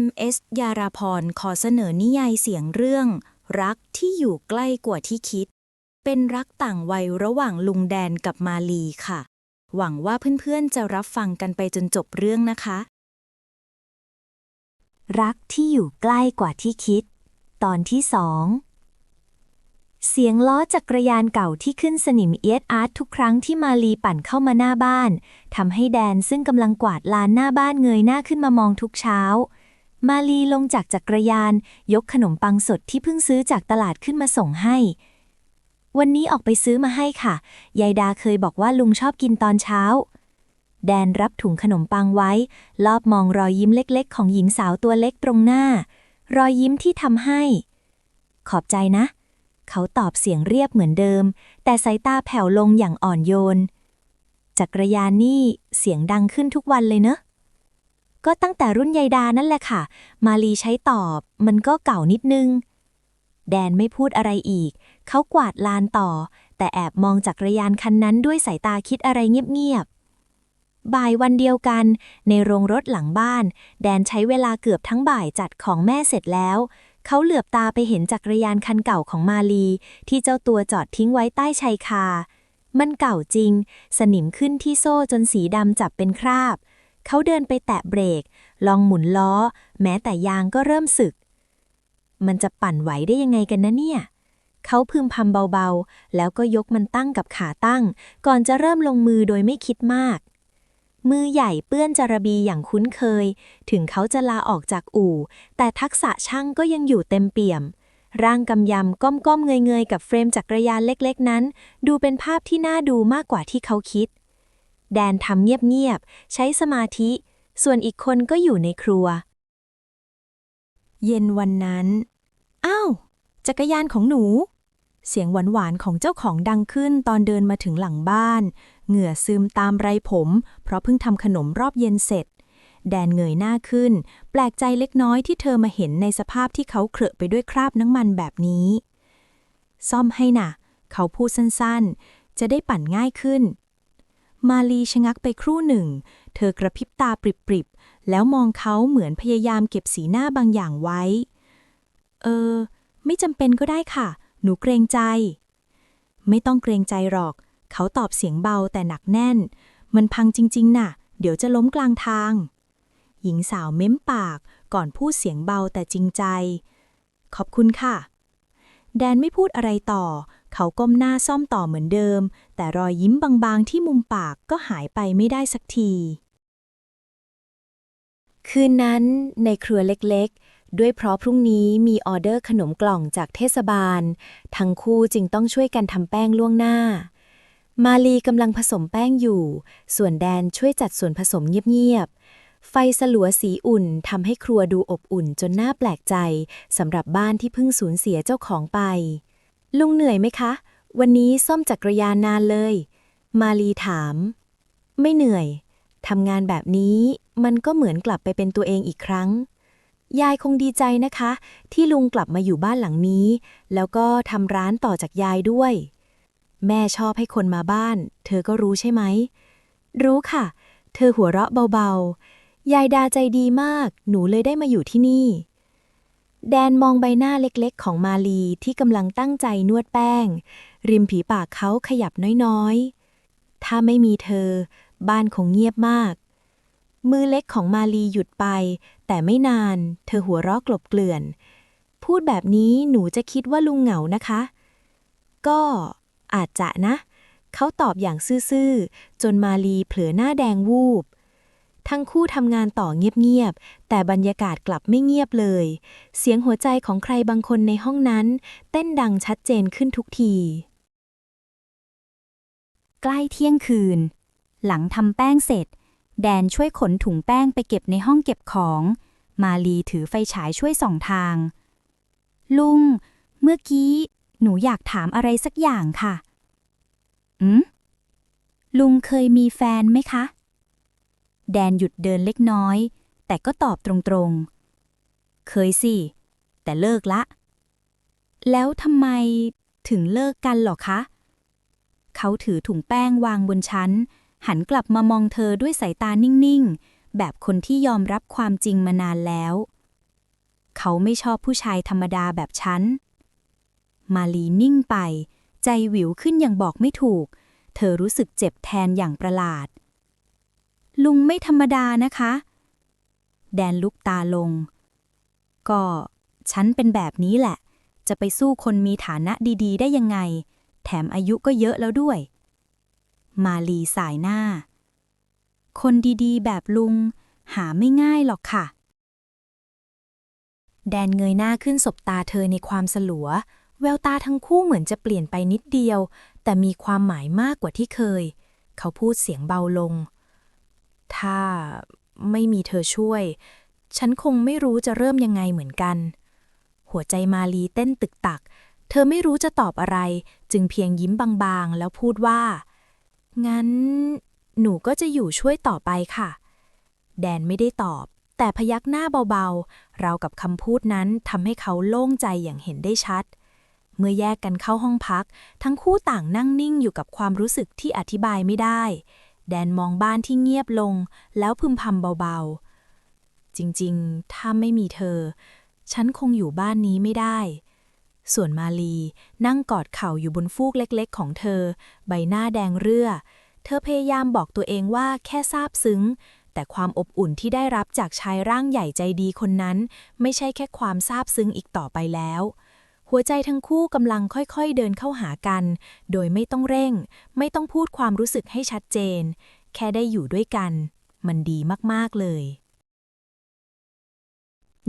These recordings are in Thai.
MS ยาราพรขอเสนอนิยายเสียงเรื่อง รักที่อยู่ใกล้กว่าที่คิด เป็นรักต่างวัยระหว่างลุงแดนกับมาลีค่ะ หวังว่าเพื่อนๆจะรับฟังกันไปจนจบเรื่องนะคะ รักที่อยู่ใกล้กว่าที่คิด ตอนที่สองเสียงล้อจักรยานเก่าที่ขึ้นสนิมเอียดอาร์ตทุกครั้งที่มาลีปั่นเข้ามาหน้าบ้านทำให้แดนซึ่งกำลังกวาดลานหน้าบ้านเงยหน้าขึ้นมามองทุกเช้า มาลีลงจากจักรยาน ยกขนมปังสดที่เพิ่งซื้อจากตลาดขึ้นมาส่งให้ วันนี้ออกไปซื้อมาให้ค่ะ ยายดาเคยบอกว่าลุงชอบกินตอนเช้า แดนรับถุงขนมปังไว้ ลอบมองรอยยิ้มเล็กๆ ของหญิงสาวตัวเล็กตรงหน้า รอยยิ้มที่ทำให้ ขอบใจนะ เขาตอบเสียงเรียบเหมือนเดิม แต่สายตาแผ่วลงอย่างอ่อนโยน จักรยานนี่เสียงดังขึ้นทุกวันเลยเนอะ ก็ตั้งแต่รุ่นยายดานั่นแหละค่ะ มาลีใช้ตอบ มันก็เก่านิดนึง แดนไม่พูดอะไรอีก เขากวาดลานต่อ แต่แอบมองจักรยานคันนั้นด้วยสายตาคิดอะไรเงียบๆ บ่ายวันเดียวกัน ในโรงรถหลังบ้าน แดนใช้เวลาเกือบทั้งบ่ายจัดของแม่เสร็จแล้ว เขาเหลือบตาไปเห็นจักรยานคันเก่าของมาลี ที่เจ้าตัวจอดทิ้งไว้ใต้ชายคา มันเก่าจริง สนิมขึ้นที่โซ่จนสีดำจับเป็นคราบเขาเดินไปแตะเบรก ลองหมุนล้อ แม้แต่ยางก็เริ่มสึก มันจะปั่นไหวได้ยังไงกันนะเนี่ย เขาพึมพำเบาๆ แล้วก็ยกมันตั้งกับขาตั้ง ก่อนจะเริ่มลงมือโดยไม่คิดมาก มือใหญ่เปื้อนจารบีอย่างคุ้นเคย ถึงเขาจะลาออกจากอู่ แต่ทักษะช่างก็ยังอยู่เต็มเปี่ยมร่างกำยำก้มๆเงยๆ กับเฟรมจักรยานเล็กๆ นั้น ดูเป็นภาพที่น่าดูมากกว่าที่เขาคิด แดนทำเงียบๆ ใช้สมาธิ ส่วนอีกคนก็อยู่ในครัว เย็นวันนั้น อ้าว จักรยานของหนู เสียงหวานๆของเจ้าของดังขึ้นตอนเดินมาถึงหลังบ้าน เหงื่อซึมตามไรผม เพราะเพิ่งทำขนมรอบเย็นเสร็จ แดนเงยหน้าขึ้น แปลกใจเล็กน้อยที่เธอมาเห็นในสภาพที่เขาเครอะไปด้วยคราบน้ำมันแบบนี้ ซ่อมให้น่ะ เขาพูดสั้นๆ จะได้ปั่นง่ายขึ้น มาลีชะงักไปครู่หนึ่ง เธอกระพริบตาปริบๆ แล้วมองเขาเหมือนพยายามเก็บสีหน้าบางอย่างไว้ เออ ไม่จำเป็นก็ได้ค่ะ หนูเกรงใจ ไม่ต้องเกรงใจหรอก เขาตอบเสียงเบาแต่หนักแน่น มันพังจริงๆ น่ะ เดี๋ยวจะล้มกลางทาง หญิงสาวเม้มปากก่อนพูดเสียงเบาแต่จริงใจ ขอบคุณค่ะ แดนไม่พูดอะไรต่อ เขาก้มหน้าซ่อมต่อเหมือนเดิม แต่รอยยิ้มบางๆที่มุมปากก็หายไปไม่ได้สักที คืนนั้นในครัวเล็กๆ ด้วยเพราะพรุ่งนี้มีออเดอร์ขนมกล่องจากเทศบาล ทั้งคู่จึงต้องช่วยกันทำแป้งล่วงหน้า มาลีกำลังผสมแป้งอยู่ ส่วนแดนช่วยจัดส่วนผสมเงียบๆ ไฟสลัวสีอุ่นทำให้ครัวดูอบอุ่นจนน่าแปลกใจสำหรับบ้านที่เพิ่งสูญเสียเจ้าของไป ลุงเหนื่อยไหมคะ วันนี้ซ่อมจักรยานนานเลย มาลีถาม ไม่เหนื่อยทำงานแบบนี้มันก็เหมือนกลับไปเป็นตัวเองอีกครั้ง ยายคงดีใจนะคะ ที่ลุงกลับมาอยู่บ้านหลังนี้ แล้วก็ทำร้านต่อจากยายด้วย แม่ชอบให้คนมาบ้าน เธอก็รู้ใช่ไหม รู้ค่ะ เธอหัวเราะเบาๆ ยายดาใจดีมาก หนูเลยได้มาอยู่ที่นี่ แดนมองใบหน้าเล็กๆ ของมาลีที่กำลังตั้งใจนวดแป้ง ริมผีปากเขาขยับน้อยๆ ถ้าไม่มีเธอ บ้านคงเงียบมาก มือเล็กของมาลีหยุดไป แต่ไม่นาน เธอหัวเราะกลบเกลื่อน พูดแบบนี้หนูจะคิดว่าลุงเหงานะคะ ก็อาจจะนะ เขาตอบอย่างซื่อๆ จนมาลีเผลอหน้าแดงวูบ ทั้งคู่ทำงานต่อเงียบๆ แต่บรรยากาศกลับไม่เงียบเลย เสียงหัวใจของใครบางคนในห้องนั้น เต้นดังชัดเจนขึ้นทุกที ใกล้เที่ยงคืน หลังทำแป้งเสร็จ แดนช่วยขนถุงแป้งไปเก็บในห้องเก็บของ มาลีถือไฟฉายช่วยส่องทาง ลุง เมื่อกี้ หนูอยากถามอะไรสักอย่างค่ะ อืมลุงเคยมีแฟนไหมคะ แดนหยุดเดินเล็กน้อย แต่ก็ตอบตรงๆ เคยสิ แต่เลิกละ แล้วทำไมถึงเลิกกันหรอคะ เขาถือถุงแป้งวางบนชั้น หันกลับมามองเธอด้วยสายตานิ่งๆ แบบคนที่ยอมรับความจริงมานานแล้ว เขาไม่ชอบผู้ชายธรรมดาแบบฉัน มาลีนิ่งไป ใจหวิวขึ้นอย่างบอกไม่ถูก เธอรู้สึกเจ็บแทนอย่างประหลาด ลุงไม่ธรรมดานะคะ แดนลุกตาลง ก็ฉันเป็นแบบนี้แหละ จะไปสู้คนมีฐานะดีๆ ได้ยังไง แถมอายุก็เยอะแล้วด้วย มาลีสายหน้า คนดีๆ แบบลุง หาไม่ง่ายหรอกค่ะ แดนเงยหน้าขึ้นสบตาเธอในความสลัว แววตาทั้งคู่เหมือนจะเปลี่ยนไปนิดเดียว แต่มีความหมายมากกว่าที่เคย เขาพูดเสียงเบาลง ถ้าไม่มีเธอช่วย ฉันคงไม่รู้จะเริ่มยังไงเหมือนกัน หัวใจมาลีเต้นตึกตัก เธอไม่รู้จะตอบอะไร จึงเพียงยิ้มบางๆ แล้วพูดว่า งั้น หนูก็จะอยู่ช่วยต่อไปค่ะ แดนไม่ได้ตอบ แต่พยักหน้าเบาๆ เรากับคำพูดนั้นทำให้เขาโล่งใจอย่างเห็นได้ชัด เมื่อแยกกันเข้าห้องพัก ทั้งคู่ต่างนั่งนิ่งอยู่กับความรู้สึกที่อธิบายไม่ได้ แดนมองบ้านที่เงียบลง แล้วพึมพำเบาๆ จริงๆ ถ้าไม่มีเธอ ฉันคงอยู่บ้านนี้ไม่ได้ ส่วนมาลีนั่งกอดเข่าอยู่บนฟูกเล็กๆ ของเธอ ใบหน้าแดงเรื่อ เธอพยายามบอกตัวเองว่าแค่ซาบซึ้ง แต่ความอบอุ่นที่ได้รับจากชายร่างใหญ่ใจดีคนนั้น ไม่ใช่แค่ความซาบซึ้งอีกต่อไปแล้ว หัวใจทั้งคู่กำลังค่อยๆเดินเข้าหากัน โดยไม่ต้องเร่ง ไม่ต้องพูดความรู้สึกให้ชัดเจน แค่ได้อยู่ด้วยกัน มันดีมากๆเลย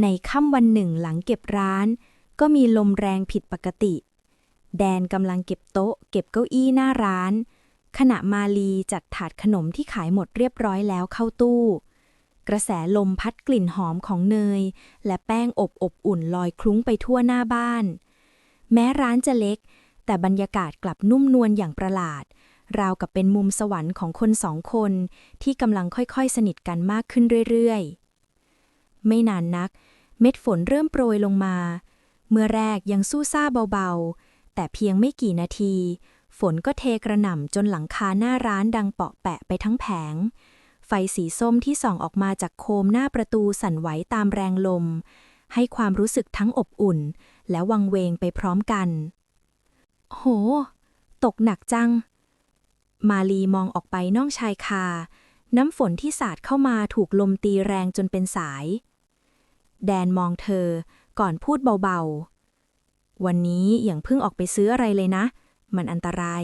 ในค่ำวันหนึ่งหลังเก็บร้าน ก็มีลมแรงผิดปกติ แดนกำลังเก็บโต๊ะ เก็บเก้าอี้หน้าร้าน ขณะมาลีจัดถาดขนมที่ขายหมดเรียบร้อยแล้วเข้าตู้ กระแสลมพัดกลิ่นหอมของเนย และแป้งอบอบอุ่นลอยคลุ้งไปทั่วหน้าบ้าน แม้ร้านจะเล็ก แต่บรรยากาศกลับนุ่มนวลอย่างประหลาด ราวกับเป็นมุมสวรรค์ของคนสองคน ที่กำลังค่อยๆ สนิทกันมากขึ้นเรื่อยๆ ไม่นานนัก เม็ดฝนเริ่มโปรยลงมา เมื่อแรกยังสู้ซ่าเบาๆ แต่เพียงไม่กี่นาที ฝนก็เทกระหน่ำจนหลังคาหน้าร้านดังเปาะแปะไปทั้งแผงไฟสีส้มที่ส่องออกมาจากโคมหน้าประตูสั่นไหวตามแรงลม ให้ความรู้สึกทั้งอบอุ่น และวังเวงไปพร้อมกัน โห ตกหนักจัง มาลีมองออกไปน่องชายคา น้ำฝนที่สาดเข้ามาถูกลมตีแรงจนเป็นสาย แดนมองเธอก่อนพูดเบาๆ วันนี้อย่างเพิ่งออกไปซื้ออะไรเลยนะ มันอันตราย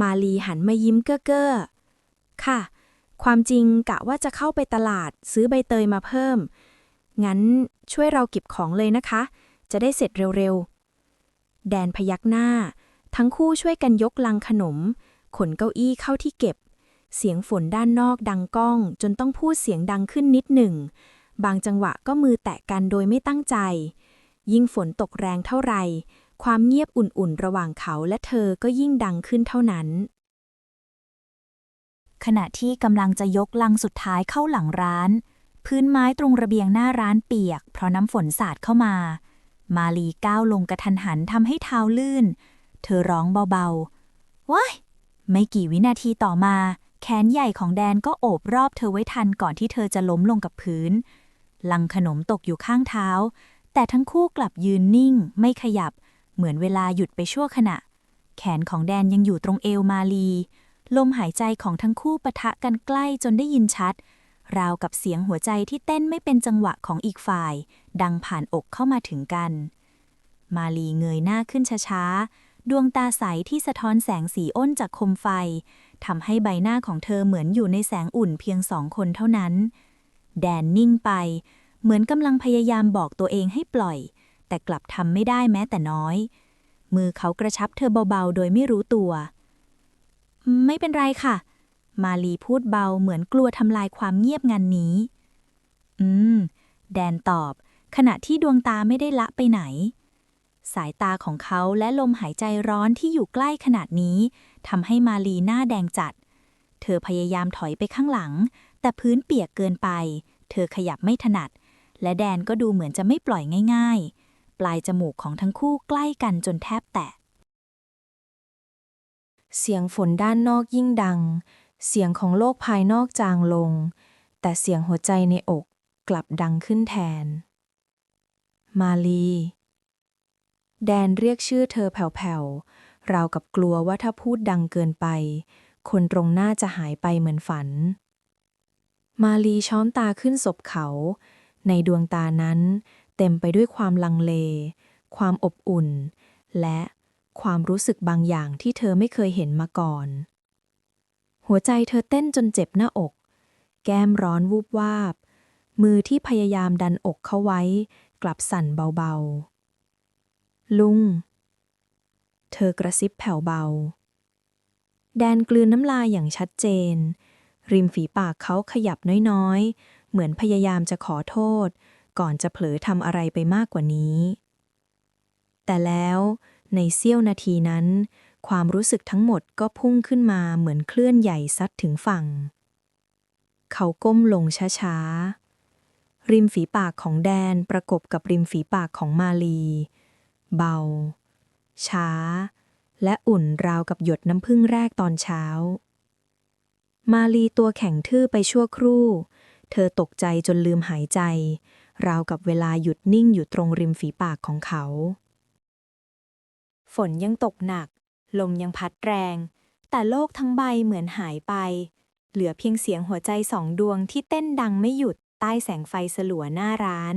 มาลีหันมายิ้มเก้อเก้อๆค่ะ ความจริงกะว่าจะเข้าไปตลาดซื้อใบเตยมาเพิ่ม งั้นช่วยเราเก็บของเลยนะคะ จะได้เสร็จเร็วๆ แดนพยักหน้า ทั้งคู่ช่วยกันยกลังขนม ขนเก้าอี้เข้าที่เก็บ เสียงฝนด้านนอกดังก้อง จนต้องพูดเสียงดังขึ้นนิดหนึ่ง บางจังหวะก็มือแตะกันโดยไม่ตั้งใจ ยิ่งฝนตกแรงเท่าไหร่ ความเงียบอุ่นๆ ระหว่างเขาและเธอก็ยิ่งดังขึ้นเท่านั้นขณะที่กำลังจะยกลังสุดท้ายเข้าหลังร้าน พื้นไม้ตรงระเบียงหน้าร้านเปียก เพราะน้ำฝนสาดเข้ามา มาลีก้าวลงกระทันหันทำให้เท้าลื่น เธอร้องเบาๆ ว้าย ไม่กี่วินาทีต่อมา แขนใหญ่ของแดนก็โอบรอบเธอไว้ทันก่อนที่เธอจะล้มลงกับพื้น ลังขนมตกอยู่ข้างเท้า แต่ทั้งคู่กลับยืนนิ่ง ไม่ขยับ เหมือนเวลาหยุดไปชั่วขณะ แขนของแดนยังอยู่ตรงเอวมาลี ลมหายใจของทั้งคู่ปะทะกันใกล้จนได้ยินชัด ราวกับเสียงหัวใจที่เต้นไม่เป็นจังหวะของอีกฝ่าย ดังผ่านอกเข้ามาถึงกัน มาลีเงยหน้าขึ้นช้าๆ ดวงตาใสที่สะท้อนแสงสีอ้นจากคมไฟทำให้ใบหน้าของเธอเหมือนอยู่ในแสงอุ่นเพียงสองคนเท่านั้น แดนนิ่งไป เหมือนกำลังพยายามบอกตัวเองให้ปล่อย แต่กลับทำไม่ได้แม้แต่น้อย มือเขากระชับเธอเบาๆ โดยไม่รู้ตัว ไม่เป็นไรค่ะ มาลีพูดเบาเหมือนกลัวทำลายความเงียบงันนี้ อืม แดนตอบ ขณะที่ดวงตาไม่ได้ละไปไหน สายตาของเขาและลมหายใจร้อนที่อยู่ใกล้ขนาดนี้ทำให้มาลีหน้าแดงจัด เธอพยายามถอยไปข้างหลัง แต่พื้นเปียกเกินไป เธอขยับไม่ถนัด และแดนก็ดูเหมือนจะไม่ปล่อยง่าย ๆ ปลายจมูกของทั้งคู่ใกล้กันจนแทบแตะเสียงฝนด้านนอกยิ่งดัง เสียงของโลกภายนอกจางลง แต่เสียงหัวใจในอกกลับดังขึ้นแทน มาลี แดนเรียกชื่อเธอแผ่วๆ ราวกับกลัวว่าถ้าพูดดังเกินไป คนตรงหน้าจะหายไปเหมือนฝัน มาลีช้อนตาขึ้นศพเขา ในดวงตานั้น เต็มไปด้วยความลังเล ความอบอุ่น และความรู้สึกบางอย่างที่เธอไม่เคยเห็นมาก่อน หัวใจเธอเต้นจนเจ็บหน้าอก แก้มร้อนวูบวาบ มือที่พยายามดันอกเขาไว้ กลับสั่นเบาๆ ลุง เธอกระซิบแผ่วเบา แดนกลืนน้ำลายอย่างชัดเจน ริมฝีปากเขาขยับน้อยๆ เหมือนพยายามจะขอโทษ ก่อนจะเผลอทำอะไรไปมากกว่านี้ แต่แล้วในเสี้ยวนาทีนั้น ความรู้สึกทั้งหมดก็พุ่งขึ้นมาเหมือนเคลื่อนใหญ่ซัดถึงฝั่ง เขาก้มลงช้าๆ ริมฝีปากของแดนประกบกับริมฝีปากของมาลี เบา ช้า และอุ่นราวกับหยดน้ำพึ่งแรกตอนเช้า มาลีตัวแข็งทื่อไปชั่วครู่ เธอตกใจจนลืมหายใจ ราวกับเวลาหยุดนิ่งอยู่ตรงริมฝีปากของเขาฝนยังตกหนัก ลมยังพัดแรง แต่โลกทั้งใบเหมือนหายไป เหลือเพียงเสียงหัวใจสองดวงที่เต้นดังไม่หยุดใต้แสงไฟสลัวหน้าร้าน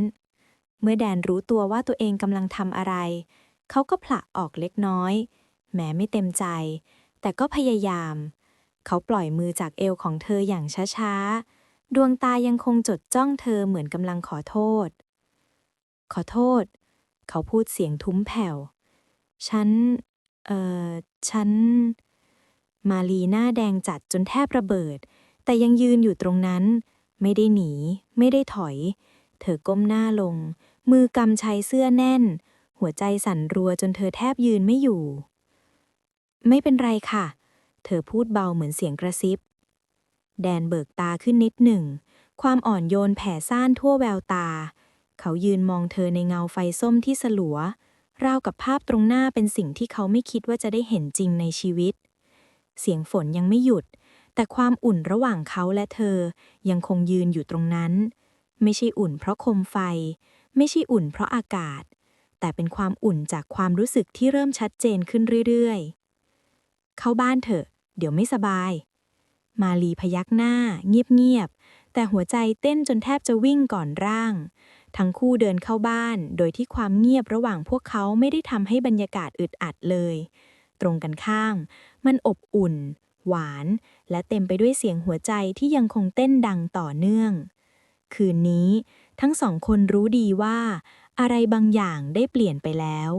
เมื่อแดนรู้ตัวว่าตัวเองกำลังทำอะไร เขาก็ผละออกเล็กน้อย แม้ไม่เต็มใจ แต่ก็พยายาม เขาปล่อยมือจากเอวของเธออย่างช้าๆ ดวงตายังคงจดจ้องเธอเหมือนกำลังขอโทษ ขอโทษ เขาพูดเสียงทุ้มแผ่ว ฉัน เอ่อฉัน มาลีหน้าแดงจัดจนแทบระเบิด แต่ยังยืนอยู่ตรงนั้น ไม่ได้หนี ไม่ได้ถอย เธอก้มหน้าลง มือกำชัยเสื้อแน่น หัวใจสั่นรัวจนเธอแทบยืนไม่อยู่ ไม่เป็นไรค่ะ เธอพูดเบาเหมือนเสียงกระซิบ แดนเบิกตาขึ้นนิดหนึ่ง ความอ่อนโยนแผ่ซ่านทั่วแววตา เขายืนมองเธอในเงาไฟส้มที่สลัว ราวกับภาพตรงหน้าเป็นสิ่งที่เขาไม่คิดว่าจะได้เห็นจริงในชีวิต เสียงฝนยังไม่หยุด แต่ความอุ่นระหว่างเขาและเธอยังคงยืนอยู่ตรงนั้น ไม่ใช่อุ่นเพราะคมไฟ ไม่ใช่อุ่นเพราะอากาศ แต่เป็นความอุ่นจากความรู้สึกที่เริ่มชัดเจนขึ้นเรื่อยๆ เข้าบ้านเถอะ เดี๋ยวไม่สบาย มาลีพยักหน้า เงียบๆแต่หัวใจเต้นจนแทบจะวิ่งก่อนร่าง ทั้งคู่เดินเข้าบ้าน โดยที่ความเงียบระหว่างพวกเขาไม่ได้ทำให้บรรยากาศอึดอัดเลย ตรงกันข้าม มันอบอุ่น หวาน และเต็มไปด้วยเสียงหัวใจที่ยังคงเต้นดังต่อเนื่อง คืนนี้ ทั้งสองคนรู้ดีว่า อะไรบางอย่างได้เปลี่ยนไปแล้ว